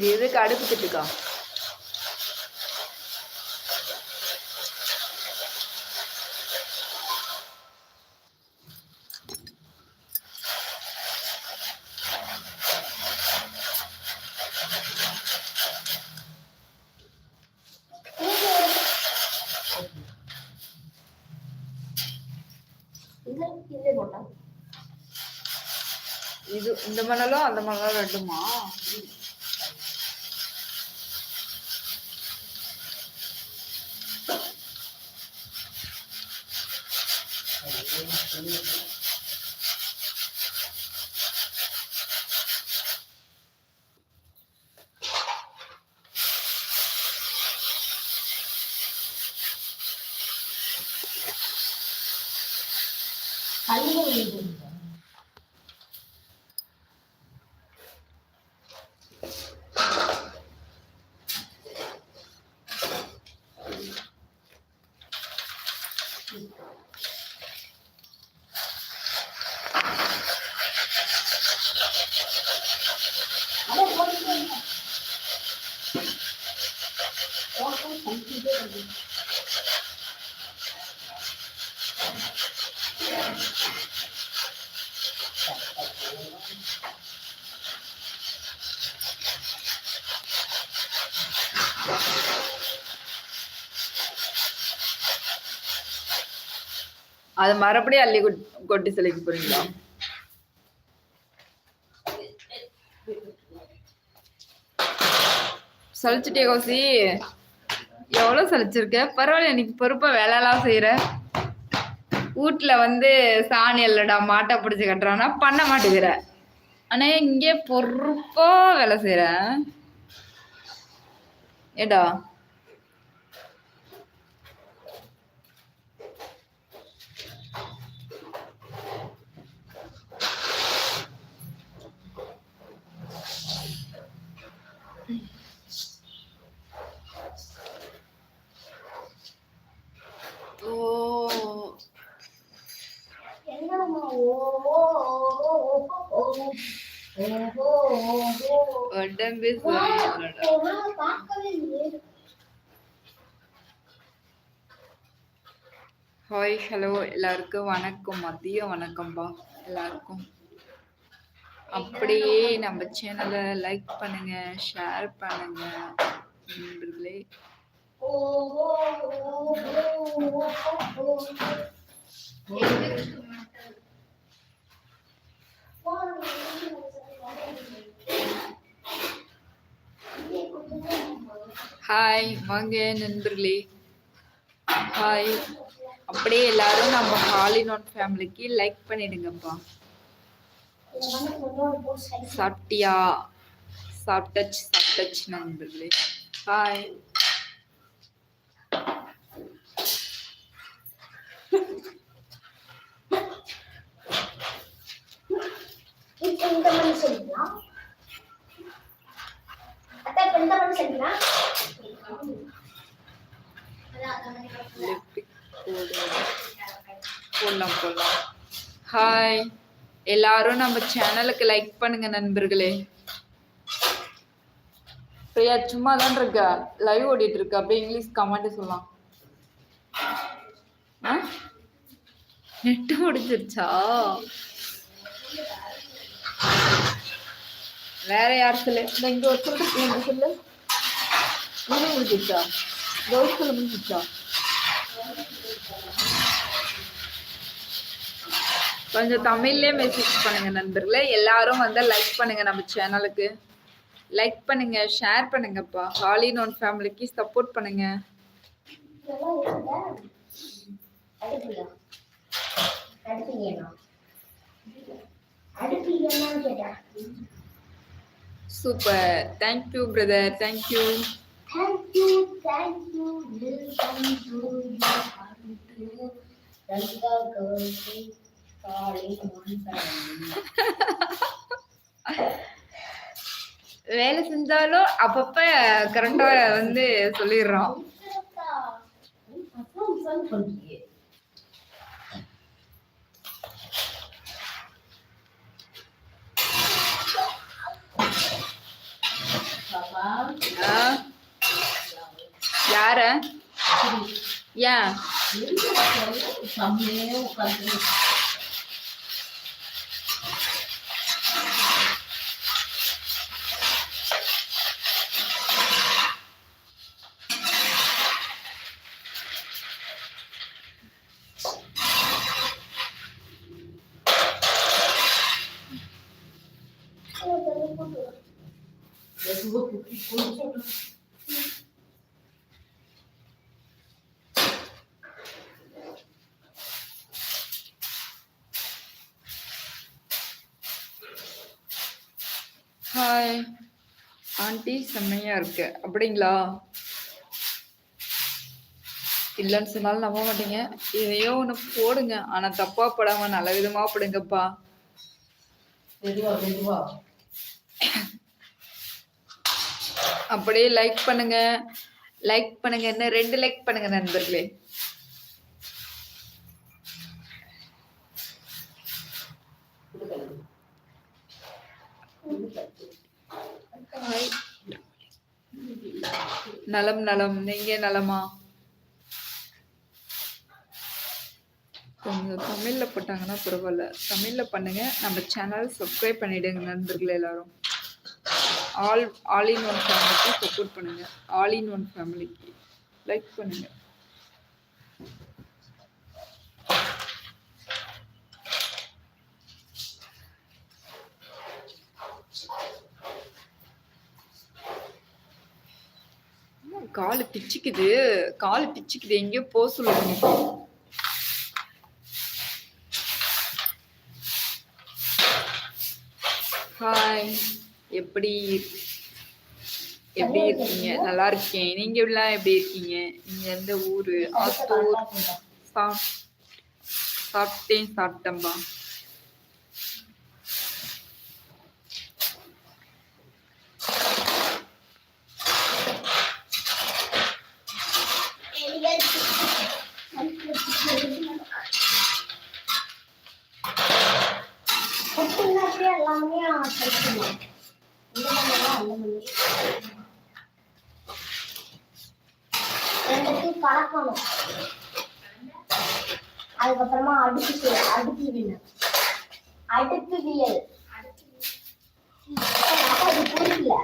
இது எதுக்கு அடுப்பு திட்டுக்கா இது இதே போட்டா இது இந்த மணலும் அந்த மணலும் ரெண்டுமா para que. அது மறுபடியும் அள்ளி கொட்- கொட்டி சிலைக்கு போறீங்களா? சலிச்சிட்டே கோசி? எவ்வளோ சலிச்சிருக்க? பரவாயில்ல இன்னைக்கு பொறுப்பாக வேலையெல்லாம் செய்கிற வீட்டில் வந்து சாணி இல்லடா மாட்டை பிடிச்சி கட்டுறான்னா பண்ண மாட்டேங்கிற. ஆனால் இங்கே பொறுப்பாக வேலை செய்கிறேன் ஏடா ஓ என்னம்மா ஓ ஓ ஓ ஓ ஓ ஓ உடம்பு ஹாய் ஹலோ எல்லாருக்கும் வணக்கம். மதியம் வணக்கம்ப்பா எல்லாருக்கும். அப்படியே நம்ம சேனலை லைக் பண்ணுங்க ஷேர் பண்ணுங்க. நண்பர்களே. ஓ ஓ ஓ ஓ ஓ ஹாய் வாங்க நண்பர்களே. ஹாய் அப்படியே எல்லாரும் நம்ம ஹாலினோட் ஃபேமிலிக்கு லைக் பண்ணிடுங்கப்பா. சாப்பிட்டியா? சாப்பிட்டச்சு சாப்பிட்டச்சு நண்பர்களே. ஹாய் இந்த மணி சொல்லிக்கலாம் அத்தை இந்த மணி சொல்லிக்கலாம் போடலாம் போடலாம். ஹாய் எல்லாரும் நம்ம சேனலுக்கு லைக் பண்ணுங்க நண்பர்களே. பிரியா சும்மா தான் இருக்க. லைவ் ஓடிட்டு இருக்க. அப்படியே இங்கிலீஷ் கமெண்ட் சொல்லலாம். நெட்டு முடிஞ்சிருச்சா? வேற யார் சொல்லு? இந்த இங்க ஒரு சொல்லு. சொல்லு? இது முடிஞ்சிருச்சா ப்ளவுஸ் சொல்லு முடிஞ்சிருச்சா கொஞ்சம் தமிழ்லயே மெசேஜ் பண்ணுங்க நண்பர்களே. எல்லாரும் வந்து லைக் பண்ணுங்க நம்ம சேனலுக்கு லைக் பண்ணுங்க ஷேர் பண்ணுங்கப்பா. ஹாலின் ஒன் ஃபேமிலிக்கு சப்போர்ட் பண்ணுங்க. Super thank you brother thank you Thank you, thank you, listen to you, thank you. Ranga Gurti, calling one family. வேலை செஞ்சாலும் அப்பப்ப கரெக்டா வந்து சொல்லிடுறோம் உத்தரத்தா, நீ performance தான் பண்றியே. பாப்பா இருக்கா ஆ? யார ஏன் செம்மையே உட்காந்து ஹாய் ஆண்டி செம்மையா இருக்கு. அப்படிங்களா? இல்லைன்னு சொன்னாலும் நம்ப மாட்டீங்க. எதையோ ஒன்று போடுங்க. ஆனா தப்பா படாம நல்ல விதமா போடுங்கப்பா. அப்படியே லைக் பண்ணுங்க. லைக் பண்ணுங்க. என்ன ரெண்டு லைக் பண்ணுங்க நண்பர்களே ஹாய் நலம் நலம். நீங்க நலமா? கொஞ்சம் தமிழ்ல போட்டாங்கன்னா பரவாயில்ல. தமிழ்ல பண்ணுங்க. நம்ம சேனல் சப்ஸ்கிரைப் பண்ணிடுங்க நண்பர்களே எல்லாரும். ஆல் ஆல் இன் ஒன் ஃபேமிலிக்கு சப்போர்ட் பண்ணுங்க. ஆல் இன் ஒன் ஃபேமிலிக்கு லைக் பண்ணுங்க. காலு பிச்சுக்குது காலு பிச்சுக்குது. எங்கேயோ போக சொல்லுங்க. ஹாய் எப்படி? எப்படி இருக்கீங்க? நல்லா இருக்கேன். நீங்க எல்லாம் எப்படி இருக்கீங்க? நீங்க எந்த ஊரு? ஆத்தூர். சாப்பிட்டேன் சாப்பிட்டேன்பா எல்லாமே கிடைக்கணும் இந்த மாதிரிலாம் அல்ல பண்ணி ரெண்டுத்தையும் கலக்கணும் அதுக்கப்புறமா அடுப்பு அடுப்பு வியல். அடுப்பு அக்காவுக்கு புரியல.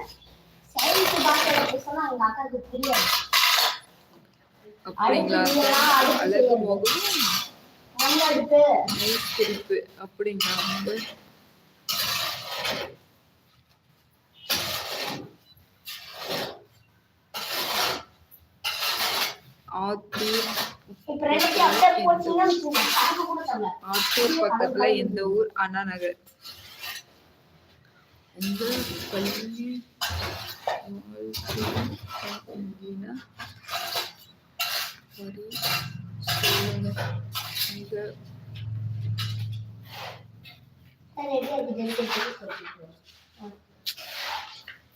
சயின்ஸ் பார்க்கறது சொன்னா எங்க அக்காவுக்கு புரியாது. அப்படிங்களா? அடுப்பு அழகு செய்யறது. முகம் மண் அடுப்பு நெய் சிரிப்பு அப்படிங்களா வந்து ஆத்தூர் இப்ப ரெண்டுத்தையும் அப்படியே போட்டீங்கன்னா வச்சுக்கோங்க, கலக்க கூட தேவையில்ல. ஆத்தூர் பக்கத்துல இந்த ஊர் அண்ணா நகர். பள்ளி?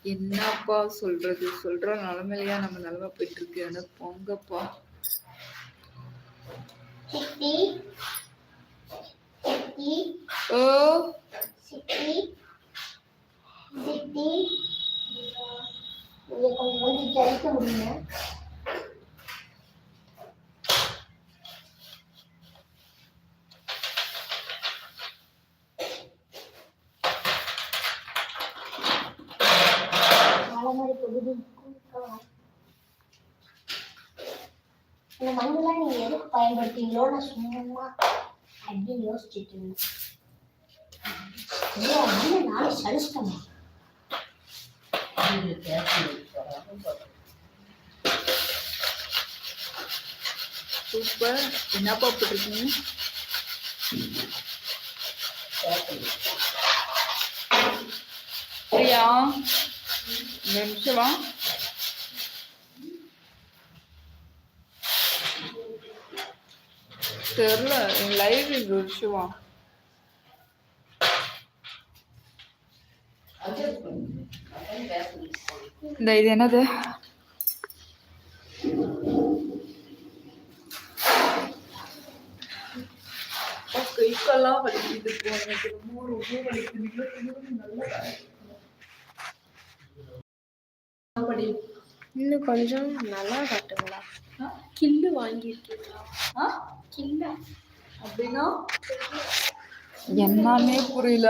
என்னப்பா சொல்றது? சொல்ற நிலைமையிலயா நம்ம நிலைமை போயிட்டு இருக்கு? ஆனா போங்கப்பா. சித்தி சித்தி ஓ. சித்தி சித்தி நீங்க கொஞ்சம் வந்து ஜலிக்க முடியுமா மழை மாதிரி பொழுது இந்த மண்ணெல்லாம் நீங்க எதுக்கு பயன்படுத்தீங்களோ நான் சும்மா அப்படின்னு யோசிச்சுட்டு இருந்தேன். நானே சலிச்சிட்டேன். சூப்பர். என்னப்பா போட்டிருக்கீங்க? பிரியா நிமிஷம் வா தெரில லைவ் இந்த நிமிஷம் வா இந்த இது என்னது? கை கால்லாம் வலிக்குது எனக்கு ரொம்ப ரொம்ப வலிக்குது. நல்லா அப்படி இன்னும் கொஞ்சம் நல்லா காட்டுங்களா? கில்லு வாங்கியிருக்கீங்களா? ஆ? அப்படின்னா என்னன்னே புரியல.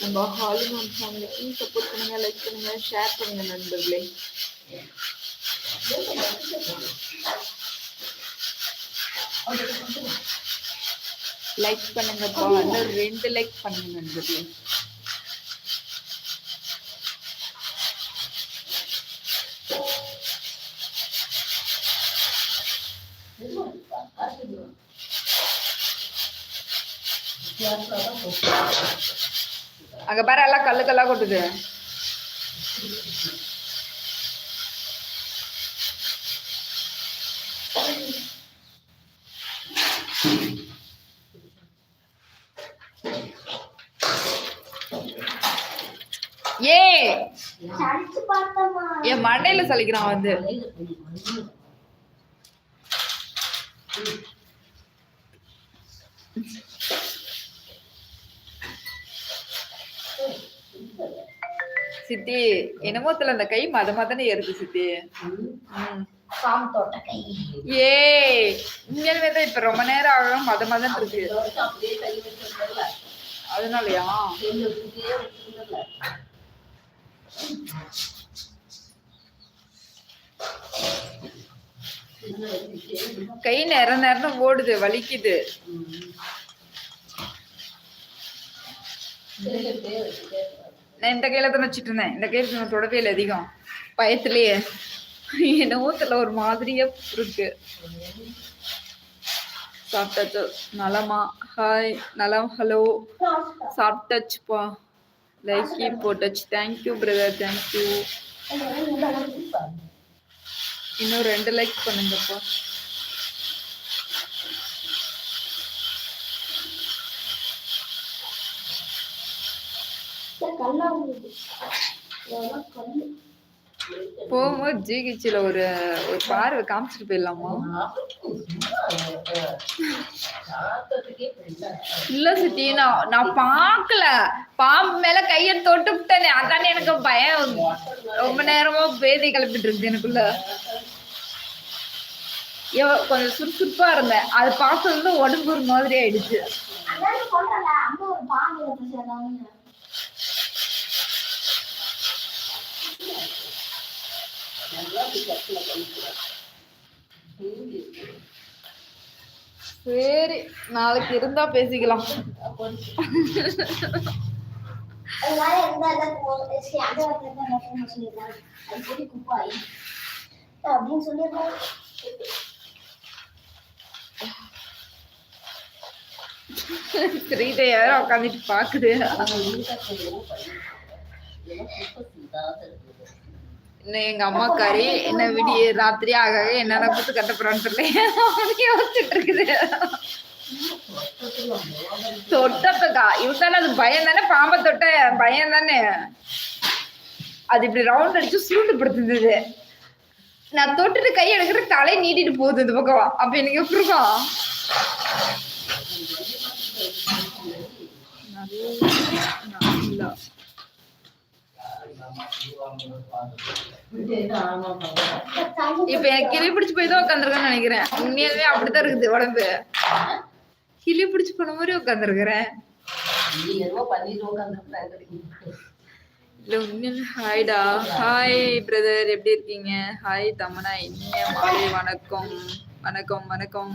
நம்ம ஹாலிமான் ஃபேமிலிக்கு சப்போர்ட் பண்ணுங்க லைக் பண்ணுங்க ஷேர் பண்ணுங்க நண்பர்களே. லைக் பண்ணுங்கப்பா இன்னும் ரெண்டு லைக் பண்ணுங்க நண்பர்களே. அங்க பாரு எல்லாம் கல்லு கல்லா கொட்டுது ஏ என் மண்டையில சலிக்கிறான் வந்து. சித்தி. என்னமோ தெரியல அந்த கை மத மதன்னு ஏறுது சித்தி. ஏ உண்மையாலுமே தான் இப்ப ரொம்ப நேரம் ஆகும் மத மதன் இருக்கு. அதனாலயா? கை நேர நேரம் ஓடுது வலிக்குது. நான் இந்த கையில தான் வச்சுட்டு இருந்தேன் இந்த கையில நான் தொடவே இல்லை அதிகம். பயத்திலேயே. என்னவோ தெரியல ஒரு மாதிரியா இருக்கு. சாப்பிட்டாச்சு? நலமா? ஹாய் நலம். ஹலோ சாப்பிட்டாச்சுப்பா. லைக்கி போட்டாச்சு. தேங்க்யூ பிரதர் தேங்க்யூ இன்னும் ரெண்டு லைக் பண்ணுங்கப்பா. கல்லா உங்களுக்கு எவ்வளவு கல்லு போகும்போது ஜிஹெச்சில் ஒரு ஒரு பார்வை காமிச்சிட்டு போயிடலாமா? இல்ல சித்தி நான் நான் பார்க்கல. பாம்பு மேல கைய தொட்டு விட்டேனே. அதானே எனக்கு பயம். ரொம்ப நேரமா பேதி கிளப்பிட்டு இருக்குது எனக்குள்ள. கொஞ்சம் சுறுசுறுப்பா இருந்தேன். அது பார்த்தது உடம்பு ஒரு மாதிரி ஆயிடுச்சு அதான் சொல்றல அங்க ஒரு பாம்பு இருக்கு சேர்ந்தாங்க சரி நாளைக்கு இருந்தா பேசிக்கலாம் அதனால இருந்தா எல்லாம் போ- சரி, அந்த சரி நாளைக்கு இருந்தா பேசிக்கலாம் அப்படின்னு சொல்லிடுறாங்க. ஸ்ரீதை யாரும் உட்காந்துட்டு பாக்குது இன்னும் எங்க அம்மா என்ன விடிய ராத்திரி ஆக ஆக என்னென்ன குத்து கட்டப்படுறான்னு தெரியல. யோசிச்சுட்டு இருக்குது. தொட்டத்துக்கா இவத்தால அது பயம் தானே? பாம்பை தொட்ட பயம் தானே? அது இப்படி ரவுண்ட் அடிச்சு சுருண்டு படுத்துது நான் தொட்டுட்டு கை எடுக்கிற தலை நீட்டிட்டு போகுது இந்த பக்கம். அப்ப எனக்கு எப்படி இருக்கும் நல்லா இப்ப எனக்கு கிளி பிடிச்சு போய் தான் உட்காந்துருக்கேன்னு நினைக்கிறேன். உண்மையாலுமே அப்படித்தான் இருக்குது உடம்பு. கிளி பிடிச்சு போன மாதிரி உட்காந்துருக்கிறேன் இல்ல உண்மையில ஹாய்டா ஹாய் பிரதர் எப்படி இருக்கீங்க? ஹாய் தமனா. இனிய மாலை. வணக்கம். வணக்கம் வணக்கம்.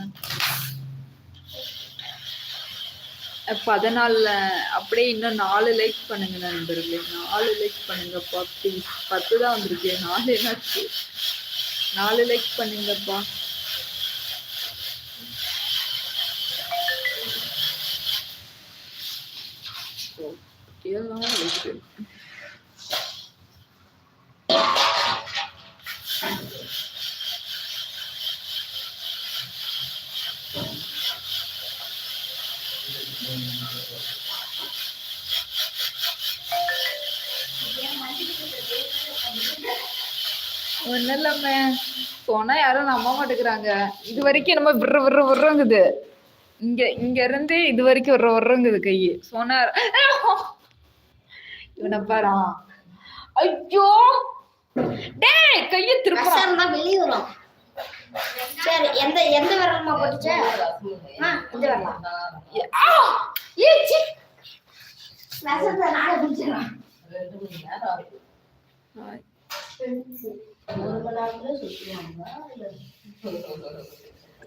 பதினாலில் அப்படியே இன்னும் நாலு லைக் பண்ணுங்க நண்பர்களே. நாலு லைக் பண்ணுங்கப்பா ப்ளீஸ் பத்து தான் வந்திருக்கு. நாலு என்னாச்சு? நாலு லைக் பண்ணுங்கப்பா. ஓ, எல்லாம் ஒன்றும் இல்லாம சொன்னா யாரும் நம்ப மாட்டேங்கிறாங்க இது வரைக்கும் நம்ம விர்ற விர்ற விர்றங்குது இங்க இங்க இருந்து இது வரைக்கும் ஒரு உரங்குது கை. சொன்னார். இவனை பாரா. ஐயோ! டேய் கைய தான் வெளியே வரும். சரி எந்த எந்த விரலமா போட்டுச்ச? இந்த விரலாம்! ஏய், சீ. ரசத்தை நானே பிடிச்சிடலாம்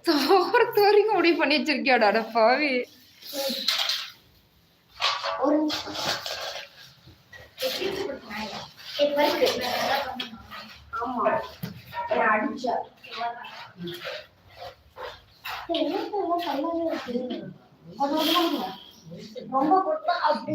சாவரத்து வரைக்கும் முடிவு பண்ணி வச்சிருக்கியாடா பாவி. ரொம்ப அப்படி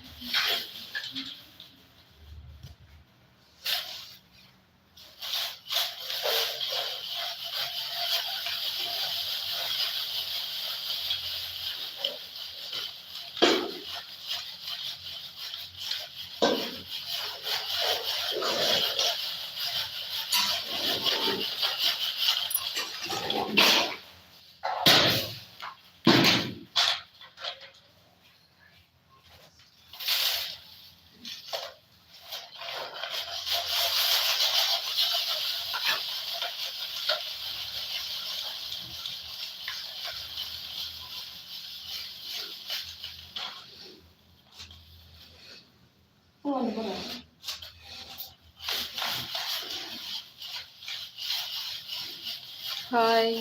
ஹாய்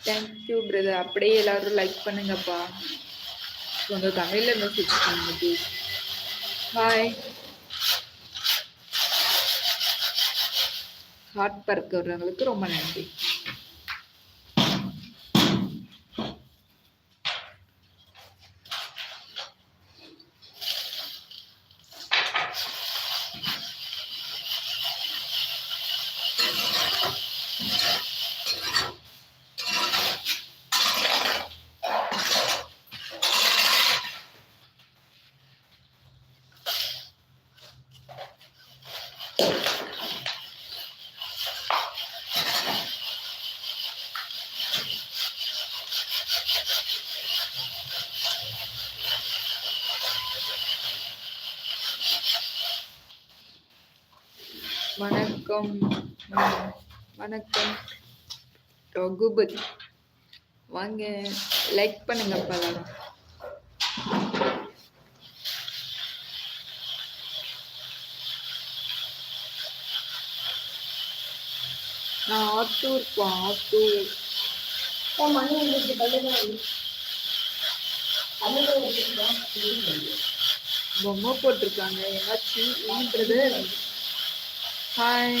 தேங்க்யூ பிரதர் அப்படியே எல்லாரும் லைக் பண்ணுங்கப்பா. கொஞ்சம் தமிழ்ல மெசேஜ் பண்ணுங்க ப்ளீஸ் ஹாய் ஹார்ட் பறக்கிறவங்களுக்கு ரொம்ப நன்றி வணக்கம் ம், வணக்கம். ரகுபதி வாங்க லைக் பண்ணுங்கப்பா எல்லாரும் நான் ஆத்தூர் என் மணி வந்துச்சு பொம்மை போட்டிருக்காங்க. ஏன்றது ஹாய்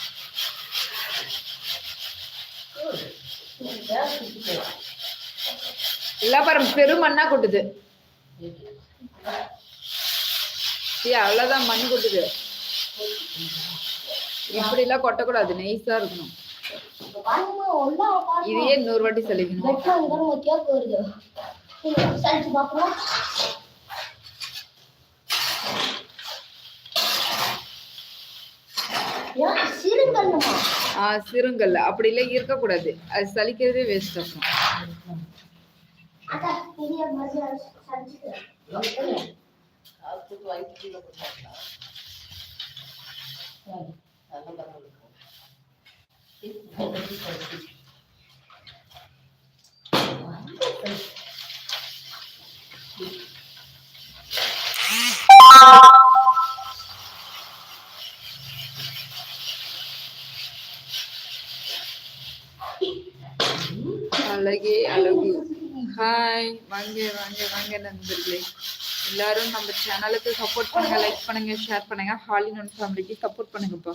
எல்லாம் பாருங்க பெருமண்ணா கொட்டுது. ஏ அவ்வளவுதான் மண் கொட்டுது. இப்படி எல்லாம் கொட்டக்கூடாது நைஸா இருக்கணும். இதையே நூறு வாட்டி சொல்லிக்கணும். வெட்கம் அங்கே சிறுங்கல். அப்படி எல்லாம் இருக்கக்கூடாது. அது சலிக்கிறதே வேஸ்ட் ஆகும் அக்கா பெரிய ஹாய் வாங்க வாங்க வாங்க நண்பர்களே. எல்லாரும் நம்ம சேனலுக்கு சப்போர்ட் பண்ணுங்க லைக் பண்ணுங்க ஷேர் பண்ணுங்க. ஹாலின் ஒன் ஃபேமிலிக்கு சப்போர்ட் பண்ணுங்கப்பா.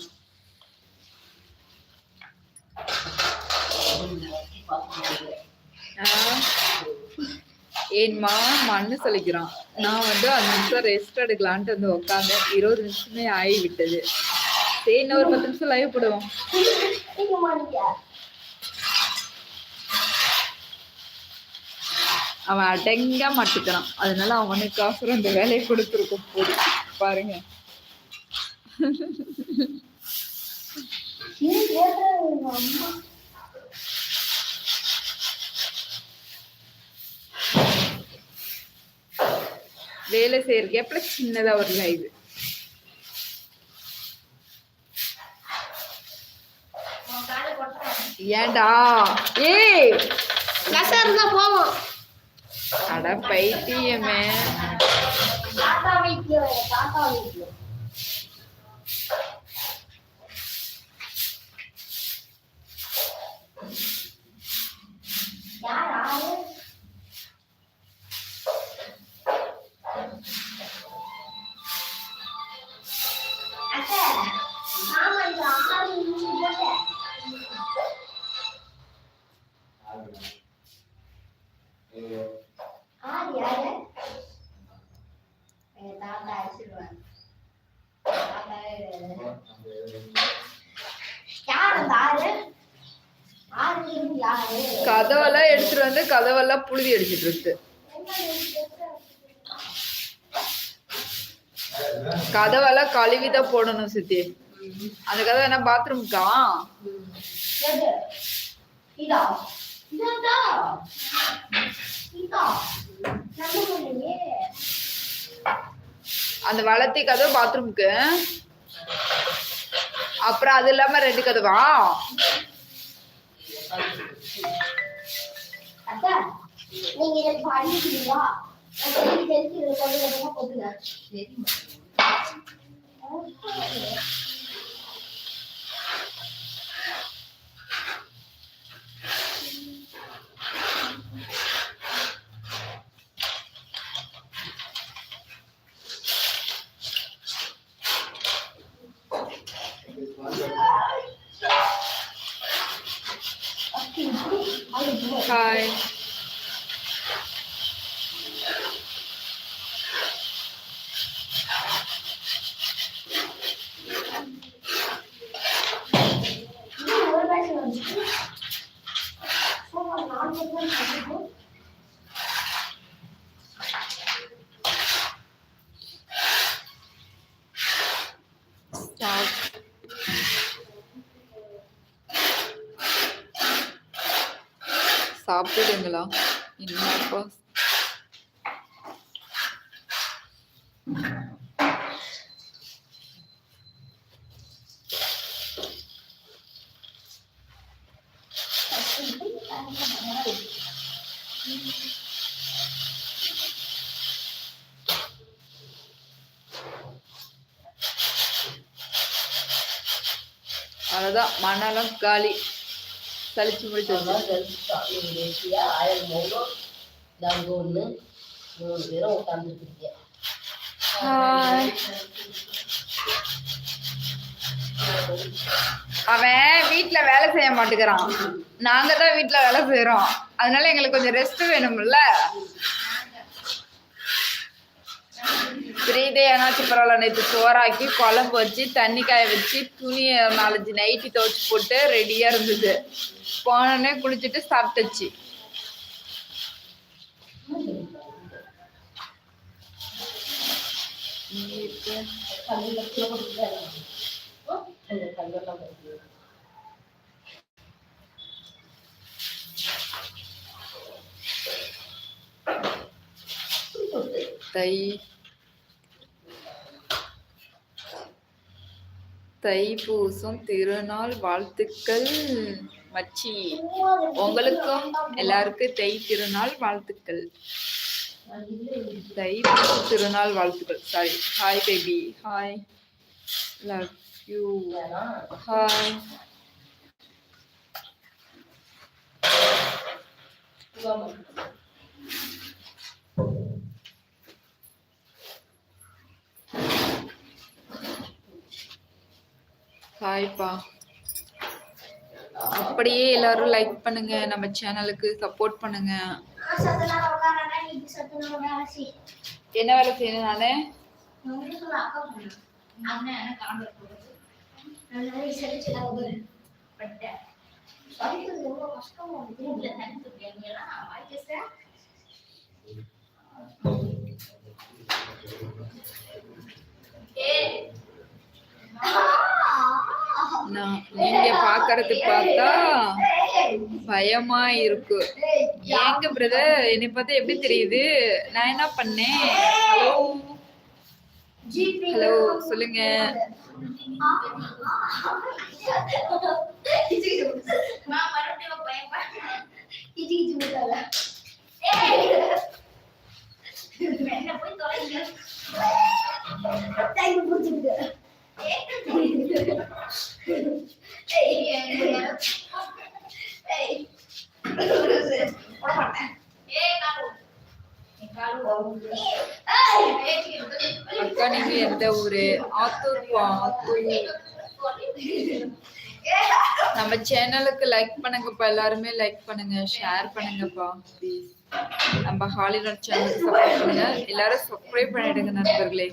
ஏன்மா மண்ணு சொல்லிக்கிறான் நான் வந்து அஞ்சு நிமிஷம் ரெஸ்ட் எடுக்கலான்ட்டு வந்து உட்காந்தேன் இருபது நிமிஷமே ஆகி விட்டது சரி இன்னும் ஒரு பத்து நிமிஷம் லைவ் போடுவோம் நீங்க மாட்டீங்க அவன் அடங்க மாட்டுக்கிறான். அதனால அவனுக்காக அந்த வேலையை கொடுத்துருக்கோம். போது பாருங்க. வேலை செய்யறதுக்கு எப்படி சின்னதா ஒரு லைவ் ஏன்டா? ஏய்! கசா இருந்தா போவோம். அட பைத்தியமே தாத்தா வீட்டுல தாத்தா வீட்டுல. கதவெல்லாம் எடுத்துட்டு வந்து கதவெல்லாம் புழுதி அடிச்சிட்டு இருக்கு. கதவெல்லாம் கழுவிதான் போடணும் சித்தி. அந்த கதவை என்ன பாத்ரூம்க்கா அந்த வளர்த்தி கதவு பாத்ரூம்க்கு அப்புறம் அது இல்லாம ரெண்டு கதவா? அத்தை, நீங்க இதை பண்ணிக்கிறீங்களா? தெரிஞ்சு இதை கொண்டு போட்டுங்க ஹாய் இன்னும் ஒரு பேட்ச் வந்துச்சு சூப்பர் நான் மட்டும் பண்ணிட்டு ஸ்டாப் சாப்பிடுங்களா என்னப்பா அவ்வளோதான் மண்ணெல்லாம் காலி. சலிச்சு முடிச்சு பேசியா, ஆயிரம் மூணு பேரும் அவன் வீட்ல வேலை செய்ய மாட்டேங்கிறான் நாங்க தான் வீட்ல வேலை செய்யறோம் அதனால எங்களுக்கு கொஞ்சம் ரெஸ்ட் வேணும்ல த்ரீ டே ஏன்னாச்சும் பரவாயில்ல. நேற்று சோறாக்கி குழம்பு வச்சு தண்ணி காய வச்சு துணியை நாலஞ்சு நைட்டி துவச்சி போட்டு ரெடியாக இருந்தது. போனோடனே குளிச்சுட்டு சாப்பிட்டுச்சு. தை தைப்பூசம் திருநாள் வாழ்த்துக்கள். மச்சி உங்களுக்கும் எல்லாருக்கும் தை திருநாள் வாழ்த்துக்கள். தைப்பூச திருநாள் வாழ்த்துக்கள். Sorry hi baby hi love you hi ஆமா. ஹாய்ப்பா. அப்படியே எல்லாரும் லைக் பண்ணுங்க நம்ம சேனலுக்கு சப்போர்ட் பண்ணுங்க. என்ன வேலை செய்யணும் நானு? ஏ சொல்ல அக்கா பண்ணு அண்ணன் எனக்கு காண்பர் போடுறது நான் நீங்க பாக்குறது பார்த்தா பயமா இருக்கு. ஏங்க பிரதர் என்னை பார்த்தா எப்படி தெரியுது? நான் என்ன பண்ணேன்? ஹலோ ஹலோ சொல்லுங்க. என்ன போய் தொலைங்க அக்கா எந்த ஊரு ஆத்தூர்ப்பா ஆத்தூர். நம்ம சேனலுக்கு லைக் பண்ணுங்கப்பா எல்லாருமே லைக் பண்ணுங்க ஷேர் பண்ணுங்கப்பா ப்ளீஸ் நம்ம ஹாலினோட சேனலுக்கு சப்போர்ட் பண்ணுங்க. எல்லாரும் சப்ஸ்கிரைப் பண்ணிடுங்க நண்பர்களே.